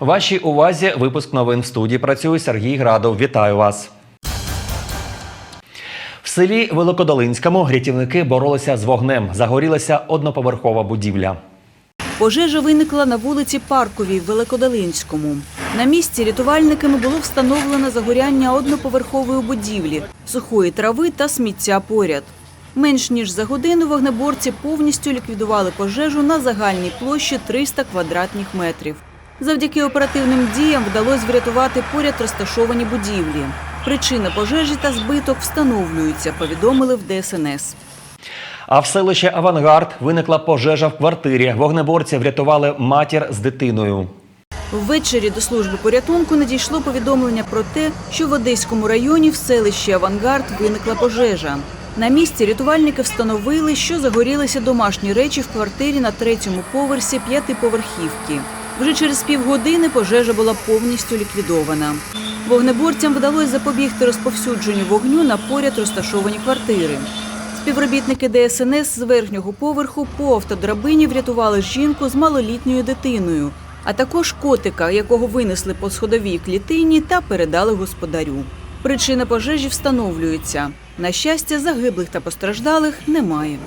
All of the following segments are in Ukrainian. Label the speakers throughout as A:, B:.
A: Вашій увазі випуск новин в студії працює Сергій Градов. Вітаю вас. В селі Великодолинському рятівники боролися з вогнем. Загорілася одноповерхова будівля.
B: Пожежа виникла на вулиці Парковій в Великодолинському. На місці рятувальниками було встановлено загоряння одноповерхової будівлі, сухої трави та сміття поряд. Менш ніж за годину вогнеборці повністю ліквідували пожежу на загальній площі 300 квадратних метрів. Завдяки оперативним діям вдалося врятувати поряд розташовані будівлі. Причина пожежі та збиток встановлюються, повідомили в ДСНС.
A: А в селищі Авангард виникла пожежа в квартирі. Вогнеборці врятували матір з дитиною.
B: Ввечері до служби порятунку надійшло повідомлення про те, що в Одеському районі в селищі Авангард виникла пожежа. На місці рятувальники встановили, що загорілися домашні речі в квартирі на третьому поверсі п'ятиповерхівки. Вже через півгодини пожежа була повністю ліквідована. Вогнеборцям вдалося запобігти розповсюдженню вогню на поряд розташовані квартири. Співробітники ДСНС з верхнього поверху по автодрабині врятували жінку з малолітньою дитиною, а також котика, якого винесли по сходовій клітині та передали господарю. Причина пожежі встановлюється. На щастя, загиблих та постраждалих немає.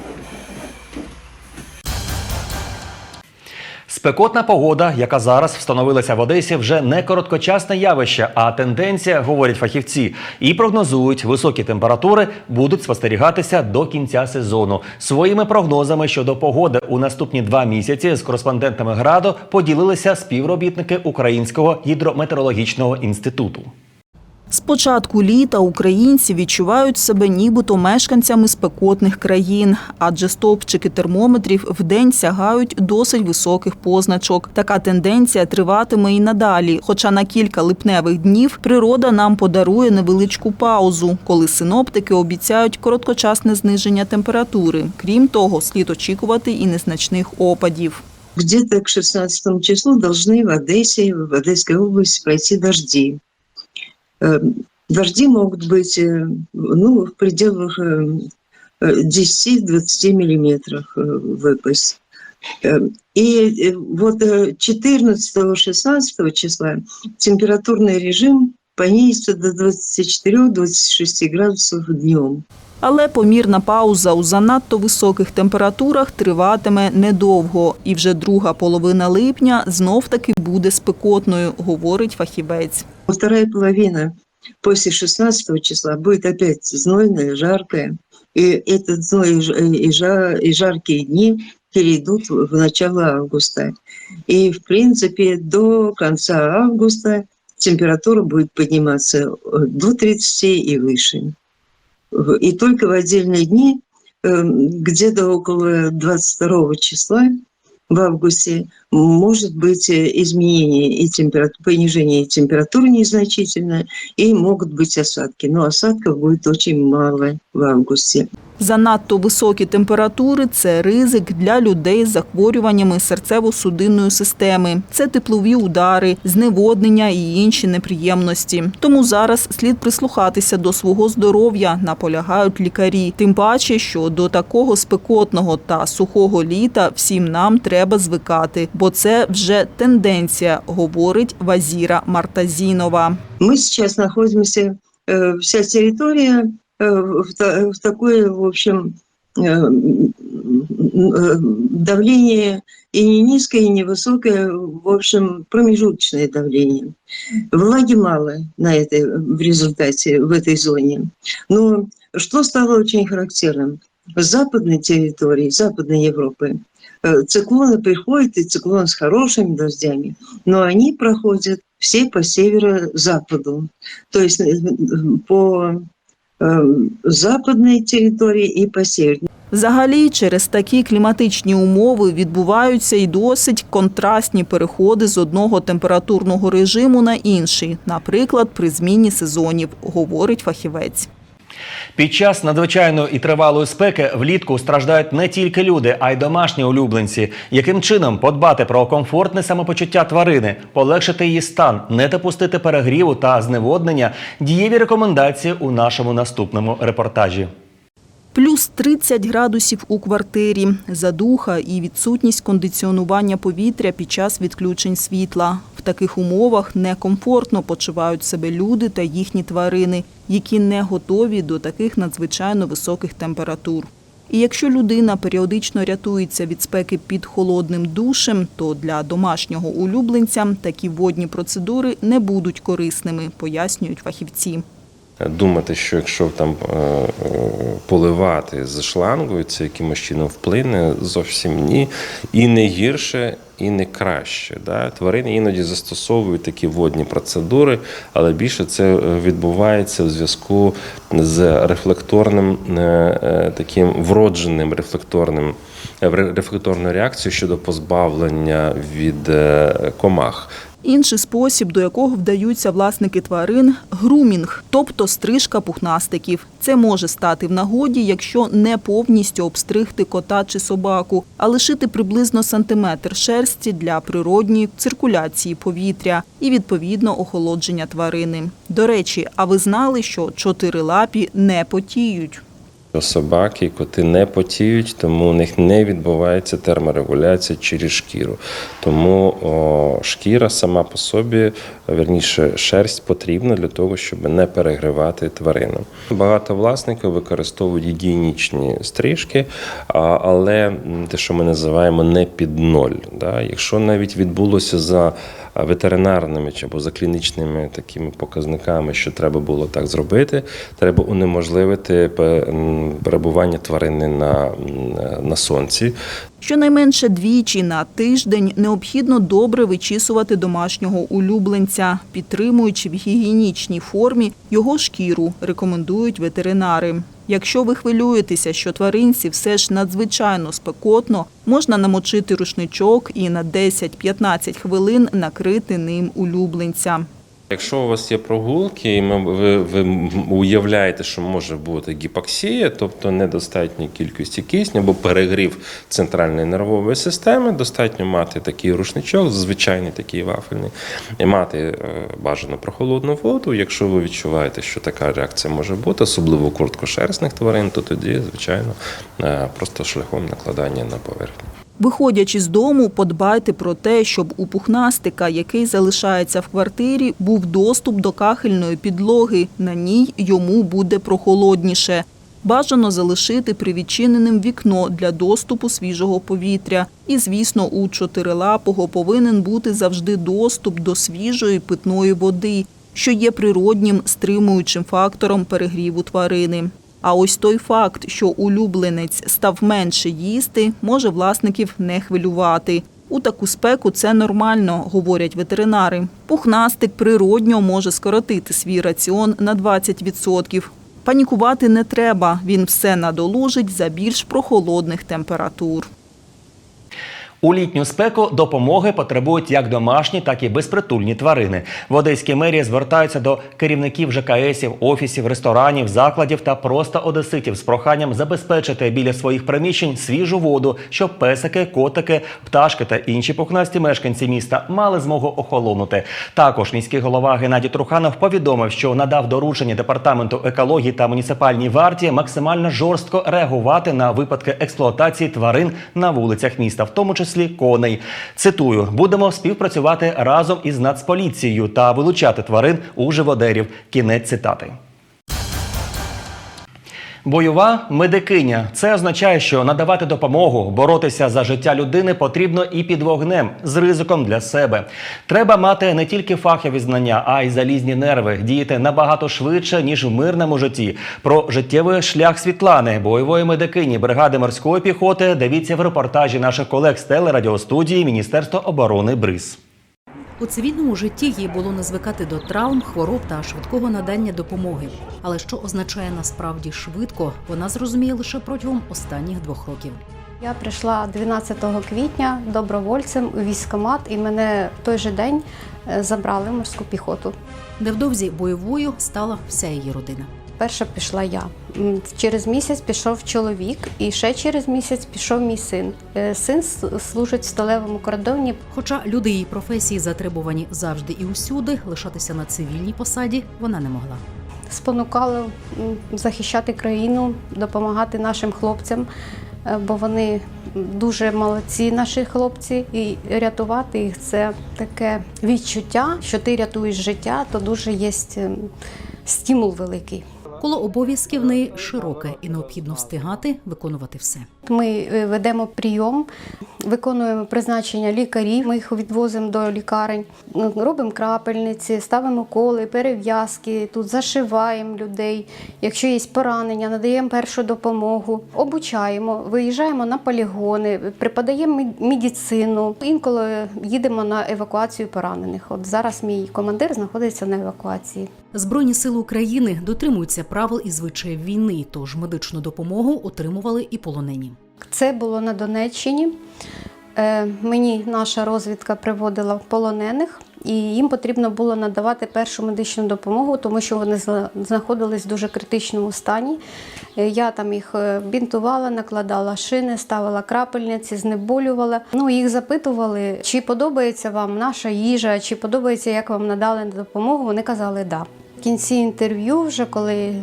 A: Спекотна погода, яка зараз встановилася в Одесі, вже не короткочасне явище, а тенденція, говорять фахівці, і прогнозують, високі температури будуть спостерігатися до кінця сезону. Своїми прогнозами щодо погоди у наступні два місяці з кореспондентами градо поділилися співробітники Українського гідрометеорологічного інституту.
C: З початку літа українці відчувають себе нібито мешканцями спекотних країн, адже стовпчики термометрів вдень сягають досить високих позначок. Така тенденція триватиме і надалі. Хоча на кілька липневих днів природа нам подарує невеличку паузу, коли синоптики обіцяють короткочасне зниження температури. Крім того, слід очікувати і незначних опадів.
D: Где-то к 16 числу должны в Одессе, в Одесской области пройти дожди. Э, Дожди могут быть э, ну, в пределах э, э, 10-20 миллиметров э, выпасть. Э, И э, вот э, 14-16 числа температурный режим понизится до 24-26 градусов днем.
C: Але помірна пауза у занадто високих температурах триватиме недовго, і вже друга половина липня знов-таки буде спекотною, говорить фахівець.
D: Вторая половина после 16 числа будет опять знойная, жаркая. И этот зной и ж- и жа- и жаркие дни перейдут в начало августа. И, в принципе, до конца августа температура будет подниматься э, до 30 и выше. В- И только в отдельные дни, э, где-то около 22 числа в августе может быть э, изменение и температура, понижение температуры незначительное, и могут быть осадки. Но осадков будет очень мало в августе.
C: Занадто високі температури це ризик для людей з захворюваннями серцево-судинної системи. Це теплові удари, зневоднення і інші неприємності. Тому зараз слід прислухатися до свого здоров'я, наполягають лікарі. Тим паче, що до такого спекотного та сухого літа всім нам треба звикати, бо це вже тенденція, говорить Вазіра Мартазінова.
D: Мы сейчас находимся, э, вся территория э, в, та- в такое, в общем, э, м, э, давление и не низкое, и не высокое, в общем, промежуточное давление. Влаги мало на этой, в результате в этой зоне. Но что стало очень характерным? В западной территории, Западной Европы, э, циклоны приходят, и циклон с хорошими дождями, но они проходят все по северо-западу, то есть э, по э, западной территории и по северной.
C: Взагалі, через такі кліматичні умови відбуваються і досить контрастні переходи з одного температурного режиму на інший, наприклад, при зміні сезонів, говорить фахівець.
A: Під час надзвичайної і тривалої спеки влітку страждають не тільки люди, а й домашні улюбленці. Яким чином подбати про комфортне самопочуття тварини, полегшити її стан, не допустити перегріву та зневоднення? Дієві рекомендації у нашому наступному репортажі.
C: Плюс 30 градусів у квартирі, задуха і відсутність кондиціонування повітря під час відключень світла. В таких умовах некомфортно почувають себе люди та їхні тварини, які не готові до таких надзвичайно високих температур. І якщо людина періодично рятується від спеки під холодним душем, то для домашнього улюбленця такі водні процедури не будуть корисними, пояснюють фахівці.
E: Думати, що якщо там е, е, поливати з шлангою, це якимось чином вплине, зовсім ні. І не гірше, і не краще. Да? Тварини іноді застосовують такі водні процедури, але більше це е, відбувається в зв'язку з рефлекторним таким вродженим рефлекторним рефлекторною реакцією щодо позбавлення від комах.
C: Інший спосіб, до якого вдаються власники тварин грумінг, тобто стрижка пухнастиків. Це може стати в нагоді, якщо не повністю обстригти кота чи собаку, а лишити приблизно сантиметр шерсті для природньої циркуляції повітря і відповідно охолодження тварини. До речі, а ви знали, що чотирилапі не потіють?
E: Собаки і коти не потіють, тому у них не відбувається терморегуляція через шкіру. Тому о, шкіра сама по собі, верніше, шерсть потрібна для того, щоб не перегрівати тварину. Багато власників використовують гігієнічні стрижки, але те, що ми називаємо не під ноль. Да? Якщо навіть відбулося за ветеринарними або за клінічними такими показниками, що треба було так зробити, треба унеможливити перебування тварини на, на сонці.
C: Щонайменше двічі на тиждень необхідно добре вичісувати домашнього улюбленця, підтримуючи в гігієнічній формі його шкіру, рекомендують ветеринари. Якщо ви хвилюєтеся, що тваринці все ж надзвичайно спекотно, можна намочити рушничок і на 10-15 хвилин накрити ним улюбленця.
E: Якщо у вас є прогулки, і ви, ви уявляєте, що може бути гіпоксія, тобто недостатня кількості кисню або перегрів центральної нервової системи, достатньо мати такий рушничок, звичайний такий вафельний, і мати е, бажано прохолодну воду. Якщо ви відчуваєте, що така реакція може бути, особливо короткошерстних тварин, то тоді, звичайно, е, просто шляхом накладання на поверхню.
C: Виходячи з дому, подбайте про те, щоб у пухнастика, який залишається в квартирі, був доступ до кахельної підлоги. На ній йому буде прохолодніше. Бажано залишити привідчиненим вікно для доступу свіжого повітря. І, звісно, у чотирилапого повинен бути завжди доступ до свіжої питної води, що є природнім стримуючим фактором перегріву тварини. А ось той факт, що улюбленець став менше їсти, може власників не хвилювати. У таку спеку це нормально, говорять ветеринари. Пухнастик природньо може скоротити свій раціон на 20%. Панікувати не треба, він все надолужить за більш прохолодних температур.
A: У літню спеку допомоги потребують як домашні, так і безпритульні тварини. В Одеській мерії звертаються до керівників ЖКСів, офісів, ресторанів, закладів та просто одеситів з проханням забезпечити біля своїх приміщень свіжу воду, щоб песики, котики, пташки та інші пухнасті мешканці міста мали змогу охолонути. Також міський голова Геннадій Труханов повідомив, що надав доручення департаменту екології та муніципальній варті максимально жорстко реагувати на випадки експлуатації тварин на вулицях міста, в тому числі коней. Цитую: будемо співпрацювати разом із Нацполіцією та вилучати тварин у живодерів. Кінець цитати. Бойова медикиня це означає, що надавати допомогу, боротися за життя людини потрібно і під вогнем з ризиком для себе. Треба мати не тільки фахові знання, а й залізні нерви, діяти набагато швидше ніж в мирному житті. Про життєвий шлях Світлани, бойової медикині бригади морської піхоти. Дивіться в репортажі наших колег з телерадіостудії Міністерства оборони БРИЗ.
F: У цивільному житті їй було не звикати до травм, хвороб та швидкого надання допомоги. Але що означає насправді швидко, вона зрозуміє лише протягом останніх двох років.
G: Я прийшла 12 квітня добровольцем у військкомат, і мене в той же день е, забрали в морську піхоту.
F: Невдовзі бойовою стала вся її родина.
G: Перша пішла я. Через місяць пішов чоловік, і ще через місяць пішов мій син. Е, Син служить в сталевому кордоні.
F: Хоча люди її професії затребувані завжди і усюди, лишатися на цивільній посаді вона не могла.
G: Спонукали захищати країну, допомагати нашим хлопцям. е, бо вони дуже молодці, наші хлопці, і рятувати їх це таке відчуття, що ти рятуєш життя, то дуже є стимул великий.
F: Коло обов'язків неї широке і необхідно встигати виконувати все.
G: Ми е, ведемо прийом, виконуємо призначення лікарів. Ми їх відвозимо до лікарень, Ну, робимо крапельниці, ставимо коли, перев'язки, тут зашиваємо людей. Якщо є поранення, надаємо першу допомогу, обучаємо, виїжджаємо на полігони, преподаємо мед- медицину. Інколи їдемо на евакуацію поранених. От зараз мій командир знаходиться на евакуації.
F: Збройні сили України дотримуються правил і звичаїв війни, тож медичну допомогу отримували і полонені.
G: Це було на Донеччині. Е, Мені наша розвідка приводила полонених, і їм потрібно було надавати першу медичну допомогу, тому що вони зна- знаходились в дуже критичному стані. Е, Я там їх е, бінтувала, накладала шини, ставила крапельниці, знеболювала. Ну, їх запитували, чи подобається вам наша їжа, чи подобається, як вам надали допомогу. Вони казали да. В кінці інтерв'ю, вже коли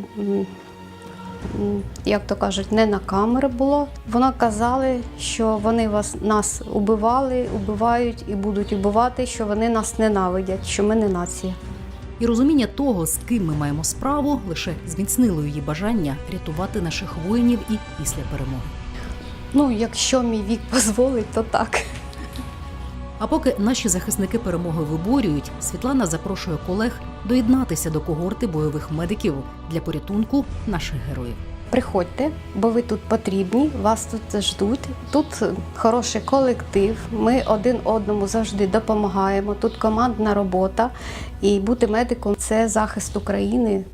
G: як то кажуть, не на камери було. Вони казали, що вони вас нас убивали, убивають і будуть убивати, що вони нас ненавидять, що ми не нація.
F: І розуміння того, з ким ми маємо справу, лише зміцнило її бажання рятувати наших воїнів і після перемоги.
G: Ну, якщо мій вік дозволить, то так.
F: А поки наші захисники перемоги виборюють, Світлана запрошує колег доєднатися до когорти бойових медиків для порятунку наших героїв.
G: Приходьте, бо ви тут потрібні, вас тут ждуть. Тут хороший колектив. Ми один одному завжди допомагаємо. Тут командна робота. І бути медиком це захист України,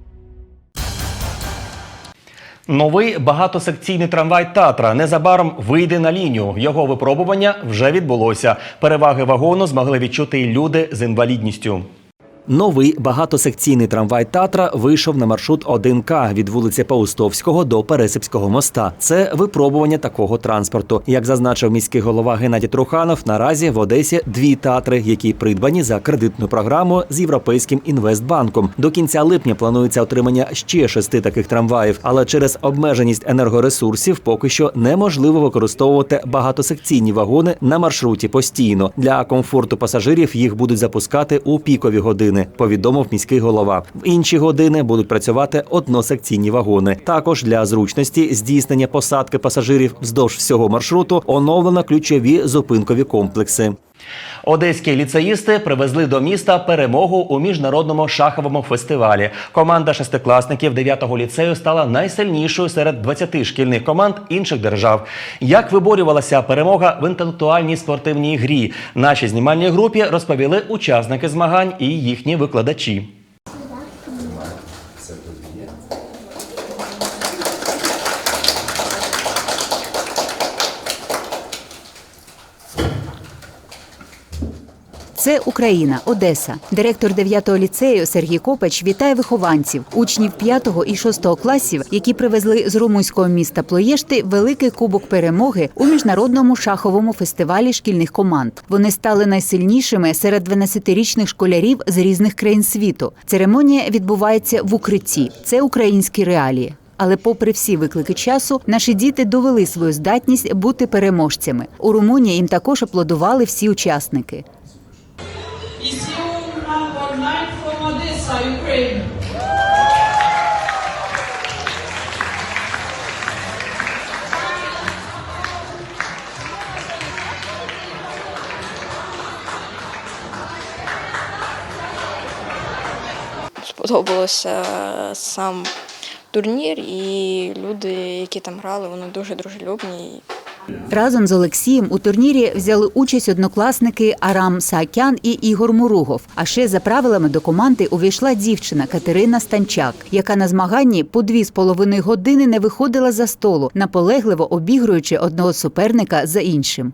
A: Новий багатосекційний трамвай Татра незабаром вийде на лінію. Його випробування вже відбулося. Переваги вагону змогли відчути і люди з інвалідністю. Новий багатосекційний трамвай Татра вийшов на маршрут 1К від вулиці Паустовського до Пересипського моста. Це випробування такого транспорту. Як зазначив міський голова Геннадій Труханов, наразі в Одесі дві татри, які придбані за кредитну програму з європейським інвестбанком. До кінця липня планується отримання ще шести таких трамваїв, але через обмеженість енергоресурсів поки що неможливо використовувати багатосекційні вагони на маршруті постійно. Для комфорту пасажирів їх будуть запускати у пікові години. Повідомив міський голова. В інші години будуть працювати односекційні вагони. Також для зручності здійснення посадки пасажирів вздовж всього маршруту оновлено ключові зупинкові комплекси. Одеські ліцеїсти привезли до міста перемогу у міжнародному шаховому фестивалі. Команда шестикласників 9-го ліцею стала найсильнішою серед 20 шкільних команд інших держав. Як виборювалася перемога в інтелектуальній спортивній грі? Нашій знімальній групі розповіли учасники змагань і їхні викладачі.
H: Це Україна, Одеса. Директор 9-го ліцею Сергій Копач вітає вихованців, учнів 5-го і 6-го класів, які привезли з румунського міста Плоєшти великий кубок перемоги у міжнародному шаховому фестивалі шкільних команд. Вони стали найсильнішими серед 12-річних школярів з різних країн світу. Церемонія відбувається в укритті. Це українські реалії. Але, попри всі виклики часу, наші діти довели свою здатність бути переможцями. У Румунії їм також аплодували всі учасники.
I: Ukraine.
J: сподобався сам турнір, і люди, які там грали, вони дуже дружелюбні.
H: Разом з Олексієм у турнірі взяли участь однокласники Арам Саакян і Ігор Муругов. А ще за правилами до команди увійшла дівчина Катерина Станчак, яка на змаганні по дві з половиною години не виходила за столу, наполегливо обігруючи одного суперника за іншим.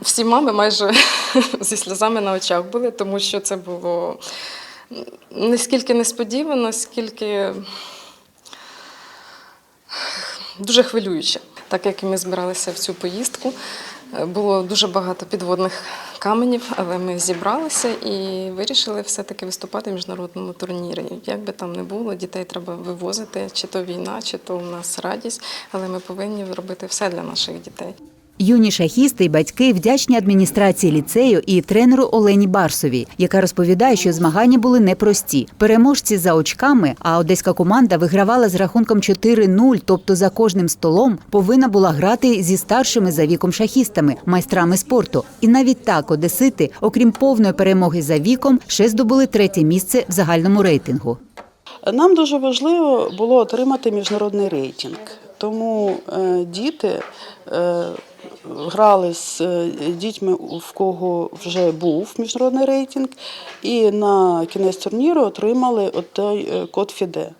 K: Всі мами майже зі сльозами на очах були, тому що це було не скільки несподівано, скільки дуже хвилююче. Так як і ми збиралися в цю поїздку, Е, Було дуже багато підводних каменів, але ми зібралися і вирішили все-таки виступати в міжнародному турнірі. Як би там не було, дітей треба вивозити, чи то війна, чи то у нас радість, але ми повинні робити все для наших дітей.
H: Юні шахісти й батьки вдячні адміністрації ліцею і тренеру Олені Барсовій, яка розповідає, що змагання були непрості. Переможці за очками, а одеська команда вигравала з рахунком 4-0, тобто за кожним столом повинна була грати зі старшими за віком шахістами, майстрами спорту. І навіть так одесити, окрім повної перемоги за віком, ще здобули третє місце в загальному рейтингу.
L: Нам дуже важливо було отримати міжнародний рейтинг, тому е, діти е, грали з е, дітьми, в кого вже був міжнародний рейтинг, і на кінець турніру отримали той е, код ФІДЕ.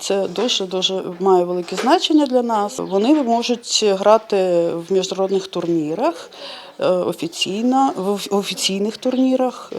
L: Це дуже дуже має велике значення для нас. Вони можуть грати в міжнародних турнірах е, офіційно, в офіційних турнірах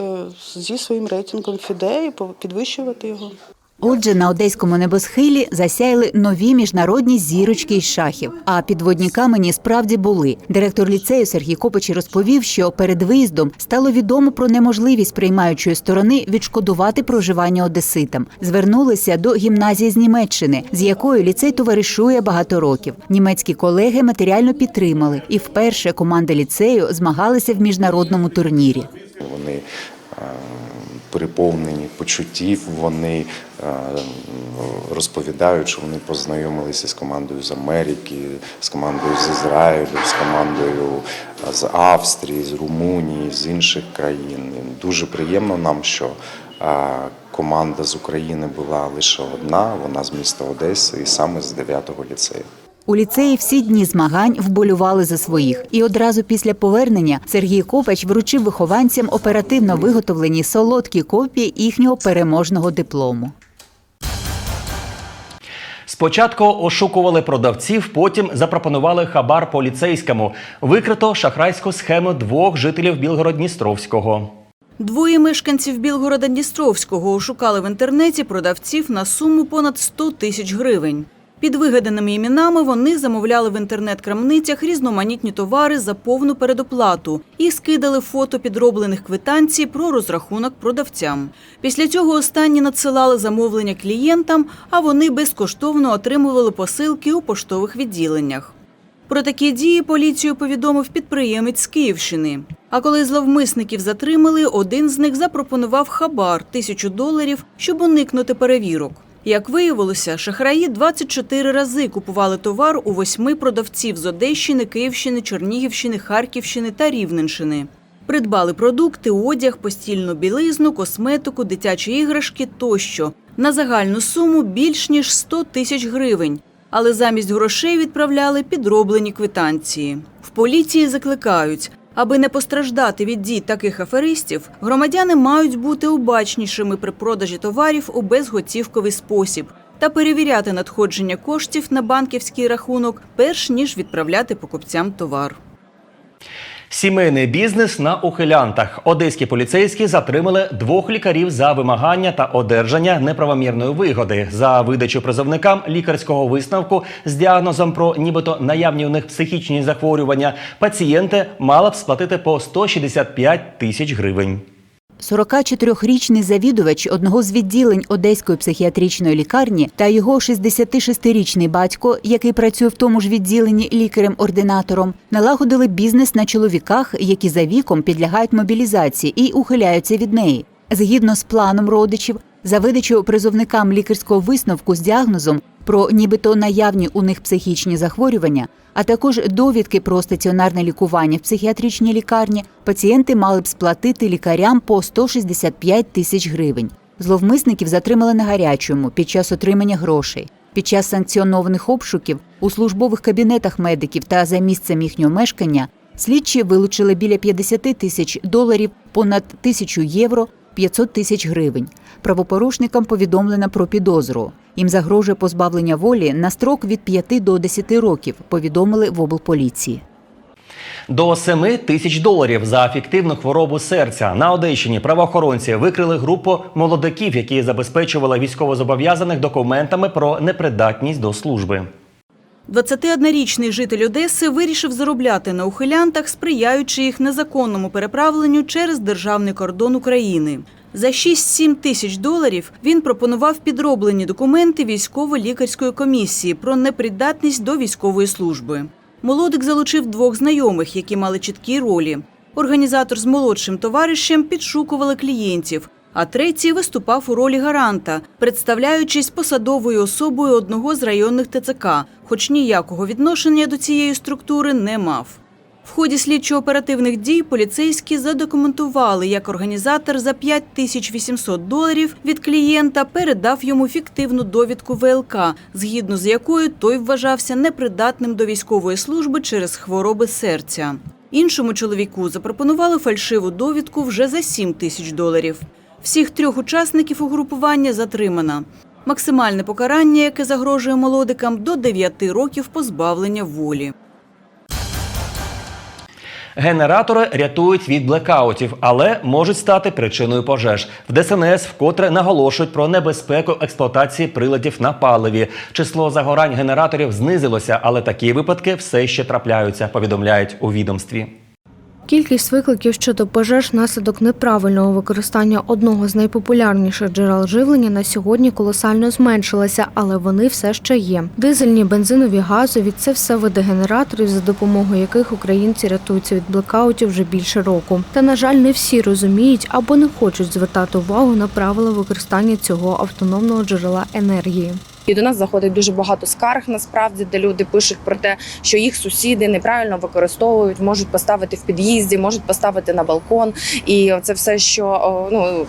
L: зі своїм рейтингом ФІДЕ і підвищувати його.
H: Отже, на одеському небосхилі засяяли нові міжнародні зірочки із шахів. А підводні камені справді були. Директор ліцею Сергій Копич розповів, що перед виїздом стало відомо про неможливість приймаючої сторони відшкодувати проживання одеситам. Звернулися до гімназії з Німеччини, з якою ліцей товаришує багато років. Німецькі колеги матеріально підтримали, і вперше команди ліцею змагалися в міжнародному турнірі.
M: Вони переповнені почуттів, вони е, розповідають, що вони познайомилися з командою з Америки, з командою з Ізраїлю, з командою е, з Австрії, з Румунії, з інших країн. Дуже приємно нам, що е, команда з України була лише одна, вона з міста Одеси і саме з 9-го ліцею.
H: У ліцеї всі дні змагань вболювали за своїх. І одразу після повернення Сергій Копач вручив вихованцям оперативно виготовлені солодкі копії їхнього переможного диплому.
A: Спочатку ошукували продавців, потім запропонували хабар поліцейському. Викрито шахрайську схему двох жителів Білгород-Дністровського.
B: Двоє мешканців Білгорода-Дністровського ошукали в інтернеті продавців на суму понад 100 тисяч гривень. Під вигаданими іменами вони замовляли в інтернет-крамницях різноманітні товари за повну передоплату і скидали фото підроблених квитанцій про розрахунок продавцям. Після цього останні надсилали замовлення клієнтам, а вони безкоштовно отримували посилки у поштових відділеннях. Про такі дії поліцію повідомив підприємець з Київщини. А коли зловмисників затримали, один з них запропонував хабар тисячу доларів, щоб уникнути перевірок. Як виявилося, шахраї 24 рази купували товар у восьми продавців з Одещини, Київщини, Чернігівщини, Харківщини та Рівненщини. Придбали продукти, одяг, постільну білизну, косметику, дитячі іграшки тощо на загальну суму більш ніж 100 тисяч гривень. Але замість грошей відправляли підроблені квитанції. В поліції закликають, аби не постраждати від дій таких аферистів, громадяни мають бути обачнішими при продажі товарів у безготівковий спосіб та перевіряти надходження коштів на банківський рахунок, перш ніж відправляти покупцям товар.
A: Сімейний бізнес на ухилянтах. Одеські поліцейські затримали двох лікарів за вимагання та одержання неправомірної вигоди за видачу призовникам лікарського висновку з діагнозом про нібито наявні у них психічні захворювання. Пацієнти мали б сплатити по 165 тисяч гривень.
H: 44-річний завідувач одного з відділень Одеської психіатричної лікарні та його 66-річний батько, який працює в тому ж відділенні лікарем-ординатором, налагодили бізнес на чоловіках, які за віком підлягають мобілізації і ухиляються від неї. Згідно з планом родичів, за видачу призовникам лікарського висновку з діагнозом про нібито наявні у них психічні захворювання, а також довідки про стаціонарне лікування в психіатричній лікарні, пацієнти мали б сплатити лікарям по 165 тисяч гривень. Зловмисників затримали на гарячому під час отримання грошей. Під час санкціонованих обшуків у службових кабінетах медиків та за місцем їхнього мешкання слідчі вилучили біля 50 тисяч доларів, понад тисячу євро, 500 тисяч гривень. Правопорушникам повідомлено про підозру. Їм загрожує позбавлення волі на строк від 5 до 10 років, повідомили в облполіції.
A: До 7 тисяч доларів за фіктивну хворобу серця на Одещині правоохоронці викрили групу молодиків, які забезпечували військовозобов'язаних документами про непридатність до служби.
B: 21-річний житель Одеси вирішив заробляти на ухилянтах, сприяючи їх незаконному переправленню через державний кордон України. За 6-7 тисяч доларів він пропонував підроблені документи військово-лікарської комісії про непридатність до військової служби. Молодик залучив двох знайомих, які мали чіткі ролі. Організатор з молодшим товаришем підшукували клієнтів, а третій виступав у ролі гаранта, представляючись посадовою особою одного з районних ТЦК, хоч ніякого відношення до цієї структури не мав. В ході слідчо-оперативних дій поліцейські задокументували, як організатор за 5800 доларів від клієнта передав йому фіктивну довідку ВЛК, згідно з якою той вважався непридатним до військової служби через хвороби серця. Іншому чоловіку запропонували фальшиву довідку вже за 7 тисяч доларів. Всіх трьох учасників угрупування затримано. Максимальне покарання, яке загрожує молодикам, до 9 років позбавлення волі.
A: Генератори рятують від блекаутів, але можуть стати причиною пожеж. В ДСНС вкотре наголошують про небезпеку експлуатації приладів на паливі. Число загорань генераторів знизилося, але такі випадки все ще трапляються. Повідомляють у відомстві.
N: Кількість викликів щодо пожеж внаслідок неправильного використання одного з найпопулярніших джерел живлення на сьогодні колосально зменшилася, але вони все ще є. Дизельні, бензинові, газові це все види генераторів, за допомогою яких українці рятуються від блекаутів вже більше року. Та на жаль, не всі розуміють або не хочуть звертати увагу на правила використання цього автономного джерела енергії.
O: І до нас заходить дуже багато скарг, насправді, де люди пишуть про те, що їх сусіди неправильно використовують, можуть поставити в під'їзді, можуть поставити на балкон. І це все, що ну.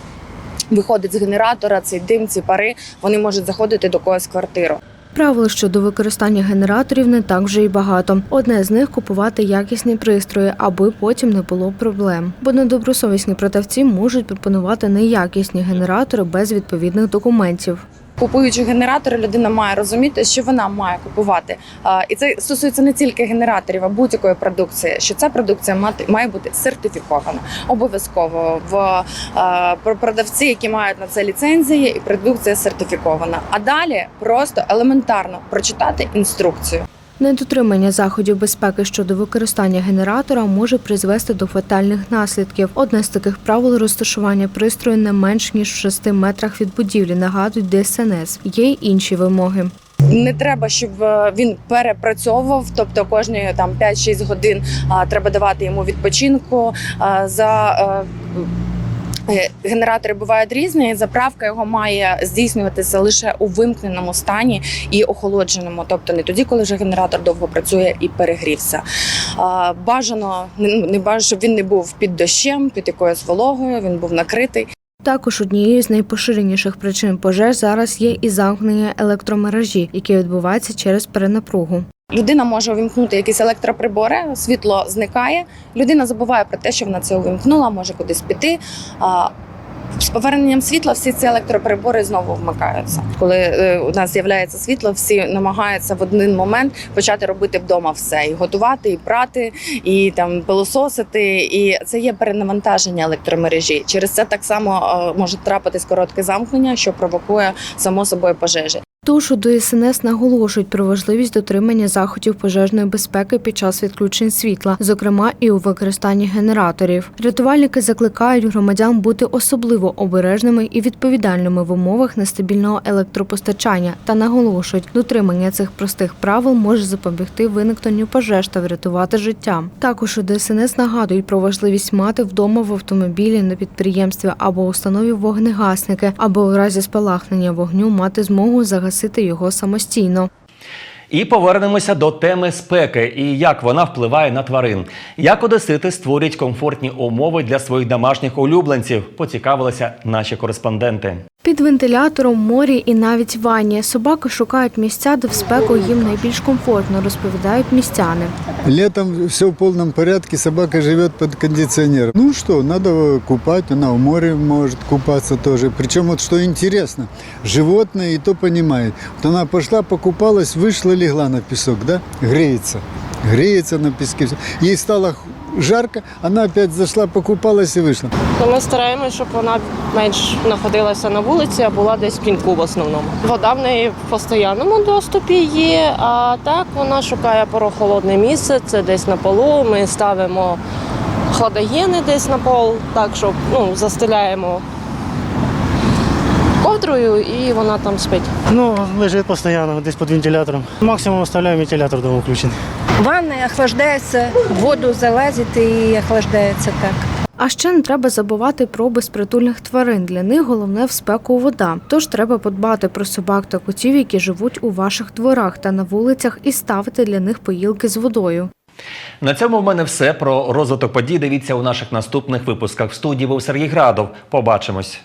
O: Виходить з генератора, цей дим, ці пари, вони можуть заходити до когось квартиру.
N: Правил щодо використання генераторів не так вже й багато. Одне з них купувати якісні пристрої, аби потім не було проблем. Бо недобросовісні продавці можуть пропонувати неякісні генератори без відповідних документів.
O: Купуючи генератори, людина має розуміти, що вона має купувати. І це стосується не тільки генераторів, а будь-якої продукції. Що ця продукція має бути сертифікована обов'язково в продавці, які мають на це ліцензії, і продукція сертифікована. А далі просто елементарно прочитати інструкцію.
N: Недотримання заходів безпеки щодо використання генератора може призвести до фатальних наслідків. Одне з таких правил розташування пристрою не менш ніж в 6 метрах від будівлі. Нагадують ДСНС. Є й інші вимоги.
O: Не треба, щоб е, він перепрацьовував, тобто кожні там 5-6 годин треба давати йому відпочинку. За е, Генератори бувають різні. Заправка його має здійснюватися лише у вимкненому стані і охолодженому, тобто не тоді, коли вже генератор довго працює і перегрівся. Бажано не не бажано, щоб він не був під дощем, під якоюсь вологою. Він був накритий.
N: Також однією з найпоширеніших причин пожеж зараз є і замкнення електромережі, яке відбувається через перенапругу.
O: Людина може увімкнути якісь електроприбори, світло зникає. Людина забуває про те, що вона це увімкнула, може кудись піти. З поверненням світла всі ці електроприбори знову вмикаються. Коли е, у нас з'являється світло, всі намагаються в один момент почати робити вдома все і готувати, і прати, і там пилососити. І це є перенавантаження електромережі. Через це так само е, може трапитись коротке замкнення, що провокує само собою пожежі.
N: Тож у ДСНС наголошують про важливість дотримання заходів пожежної безпеки під час відключень світла, зокрема і у використанні генераторів. Рятувальники закликають громадян бути особливо обережними і відповідальними в умовах нестабільного електропостачання та наголошують, дотримання цих простих правил може запобігти виникненню пожеж та врятувати життя. Також у ДСНС нагадують про важливість мати вдома в автомобілі на підприємстві або установі вогнегасники, аби у разі спалахнення вогню мати змогу загасити його самостійно.
A: І повернемося до теми спеки і як вона впливає на тварин. Як одесити створюють комфортні умови для своїх домашніх улюбленців, поцікавилися наші кореспонденти.
N: Під вентилятором, морі і навіть ванні собаки шукають місця, де в спеку їм найбільш комфортно, розповідають містяни.
P: Летом все в полном порядке, собака живет под кондиционером. Ну что, надо купать, она в море может купаться тоже. Причем вот что интересно, животное и то понимает. Вот она пошла, покупалась, вышла, легла на песок, да, греется. Греется на песке. Ей стало жарко, она опять зашла, покупалась и вышла.
Q: Ну, ми стараємося, щоб вона менш знаходилася на вулиці, а була десь в пінку в основному. Вода в неї в постійному доступі є, а так вона шукає порохолодне місце, це десь на полу. Ми ставимо хладогени десь на пол, так щоб ну, застеляємо ковдрою і вона там спить.
R: Ну, лежит постоянно, десь під вентилятором. Максимум оставляю вентилятор дома включений.
S: Ванна охлаждається, в воду залазить і охлаждається так.
N: А ще не треба забувати про безпритульних тварин. Для них головне в спеку вода. Тож треба подбати про собак та котів, які живуть у ваших дворах та на вулицях, і ставити для них поїлки з водою.
A: На цьому в мене все про розвиток подій. Дивіться у наших наступних випусках в студії був Сергій Градов. Побачимось.